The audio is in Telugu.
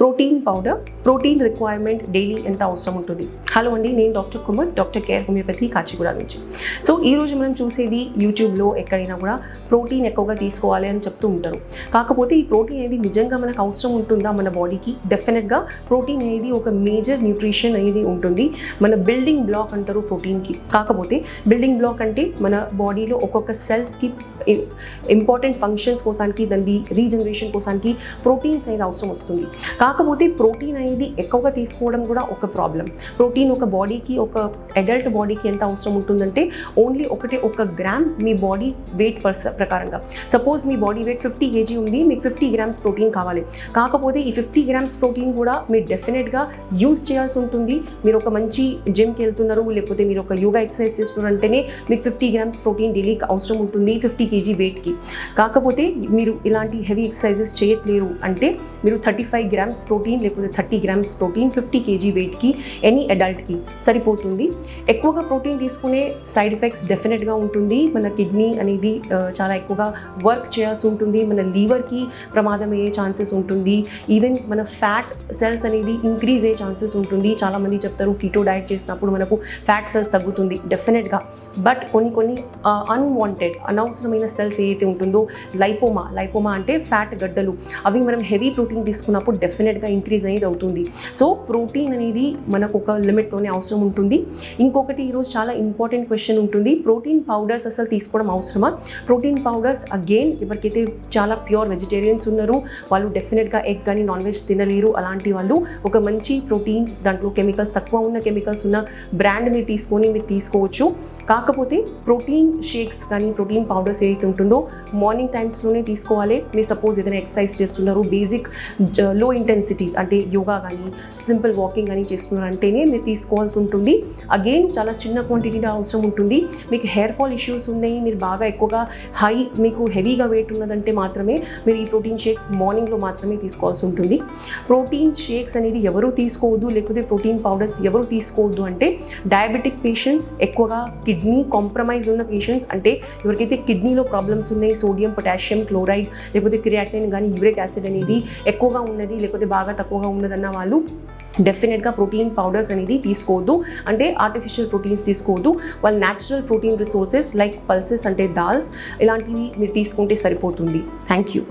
Protein powder protein requirement daily ఎంత అవసరం ఉంటుంది? హలో అండి నేను doctor Kumar doctor care homeopathy Kachiguda నుంచి. సో ఈ రోజు మనం చూసేది యూట్యూబ్లో ఎక్కడైనా కూడా ప్రోటీన్ ఎక్కువగా తీసుకోవాలి అని చెప్తూ ఉంటారు. కాకపోతే ఈ ప్రోటీన్ అనేది నిజంగా మనకు అవసరం ఉంటుందా మన బాడీకి? డెఫినెట్గా ప్రోటీన్ అనేది ఒక మేజర్ న్యూట్రిషన్ అనేది ఉంటుంది. మన బిల్డింగ్ బ్లాక్ అంటారు ప్రోటీన్కి. కాకపోతే బిల్డింగ్ బ్లాక్ అంటే మన బాడీలో ఒక్కొక్క సెల్స్కి ఇంపార్టెంట్ ఫంక్షన్స్ కోసానికి దాని రీజనరేషన్ కోసానికి ప్రోటీన్స్ అనేది అవసరం వస్తుంది. కాకపోతే ప్రోటీన్ అనేది ఎక్కువగా తీసుకోవడం కూడా ఒక ప్రాబ్లం ప్రోటీన్ ఒక బాడీకి ఒక అడల్ట్ బాడీకి ఎంత అవసరం ఉంటుందంటే ఓన్లీ ఒకటే ఒక గ్రామ్ మీ బాడీ వెయిట్ పర్స ప్రకారంగా. సపోజ్ మీ బాడీ వెయిట్ ఫిఫ్టీ కేజీ ఉంది మీకు ఫిఫ్టీ గ్రామ్స్ ప్రోటీన్ కావాలి. కాకపోతే ఈ ఫిఫ్టీ గ్రామ్స్ ప్రోటీన్ కూడా మీరు డెఫినెట్గా యూస్ చేయాల్సి ఉంటుంది. మీరు ఒక మంచి జిమ్కి వెళ్తున్నారు లేకపోతే మీరు ఒక యోగా ఎక్సర్సైజ్ చేస్తున్నారు అంటేనే మీకు ఫిఫ్టీ గ్రామ్స్ ప్రోటీన్ డైలీకి అవసరం ఉంటుంది ఫిఫ్టీ కేజీ వెయిట్కి కాకపోతే మీరు ఇలాంటి హెవీ ఎక్సర్సైజెస్ చేయట్లేరు అంటే మీరు థర్టీ ఫైవ్ గ్రామ్స్ ప్రోటీన్ లేకపోతే thirty grams protein fifty kg వెయిట్కి any అడల్ట్కి సరిపోతుంది. ఎక్కువగా ప్రోటీన్ తీసుకునే సైడ్ ఎఫెక్ట్స్ డెఫినెట్గా ఉంటుంది. మన కిడ్నీ అనేది చాలా ఎక్కువగా వర్క్ చేయాల్సి ఉంటుంది. మన లీవర్కి ప్రమాదం అయ్యే ఛాన్సెస్ ఉంటుంది. ఈవెన్ మన ఫ్యాట్ సెల్స్ అనేది ఇంక్రీజ్ అయ్యే ఛాన్సెస్ ఉంటుంది. చాలామంది చెప్తారు కీటో డైట్ చేసినప్పుడు మనకు ఫ్యాట్ సెల్స్ తగ్గుతుంది. డెఫినెట్గా బట్ కొన్ని కొన్ని అన్వాంటెడ్ అనవసరమైన సెల్స్ ఏదైతే ఉంటుందో లైపోమా లైపోమా అంటే ఫ్యాట్ గడ్డలు. అవి మనం హెవీ ప్రోటీన్ తీసుకున్నప్పుడు డెఫినెట్గా ఇంక్రీజ్ అనేది అవుతుంది. సో ప్రోటీన్ అనేది మనకు ఒక లిమిట్లోనే అవసరం ఉంటుంది. ఇంకొకటి ఈరోజు చాలా ఇంపార్టెంట్ క్వశ్చన్ ఉంటుంది. ప్రోటీన్ పౌడర్స్ అసలు తీసుకోవడం అవసరమా? ప్రోటీన్ పౌడర్స్ అగైన్ ఎవరికైతే చాలా ప్యూర్ వెజిటేరియన్స్ ఉన్నారు వాళ్ళు డెఫినెట్గా ఎగ్ కానీ నాన్ వెజ్ తినలేరు. అలాంటి వాళ్ళు ఒక మంచి ప్రోటీన్ దాంట్లో కెమికల్స్ తక్కువ ఉన్న కెమికల్స్ ఉన్న బ్రాండ్ మీరు తీసుకొని మీరు తీసుకోవచ్చు. కాకపోతే ప్రోటీన్ షేక్స్ కానీ ప్రోటీన్ పౌడర్స్ ఏదైతే ఉంటుందో మార్నింగ్ టైమ్స్లోనే తీసుకోవాలి. మీరు సపోజ్ ఏదైనా ఎక్సర్సైజ్ చేస్తున్నారు బేసిక్లో ఇంటెన్సిటీ అంటే యోగా కానీ సింపుల్ వాకింగ్ కానీ చేసుకున్నారంటేనే మీరు తీసుకోవాల్సి ఉంటుంది. అగైన్ చాలా చిన్న క్వాంటిటీ అవసరం ఉంటుంది. మీకు హెయిర్ ఫాల్ ఇష్యూస్ ఉన్నాయి మీరు బాగా ఎక్కువగా హై మీకు హెవీగా వెయిట్ ఉన్నదంటే మాత్రమే మీరు ఈ ప్రోటీన్ షేక్స్ మార్నింగ్లో మాత్రమే తీసుకోవాల్సి ఉంటుంది. ప్రోటీన్ షేక్స్ అనేది ఎవరు తీసుకోవద్దు లేకపోతే ప్రోటీన్ పౌడర్స్ ఎవరు తీసుకోవద్దు అంటే డయాబెటిక్ పేషెంట్స్ ఎక్కువగా కిడ్నీ కాంప్రమైజ్ ఉన్న పేషెంట్స్ అంటే ఎవరికైతే కిడ్నీలో ప్రాబ్లమ్స్ ఉన్నాయి సోడియం పొటాషియం క్లోరైడ్ లేకపోతే క్రియాటిన్ కానీ యూరిక్ యాసిడ్ అనేది ఎక్కువగా ఉన్నది లేకపోతే బాగా తక్కువగా ఉన్నదన్న వాళ్ళు డెఫినెట్గా ప్రోటీన్ పౌడర్స్ అనేది తీసుకోవద్దు. అంటే ఆర్టిఫిషియల్ ప్రోటీన్స్ తీసుకోవద్దు. వాళ్ళ natural protein resources like pulses అంటే దాల్స్ ఇలాంటివి మీరు తీసుకుంటే సరిపోతుంది. Thank you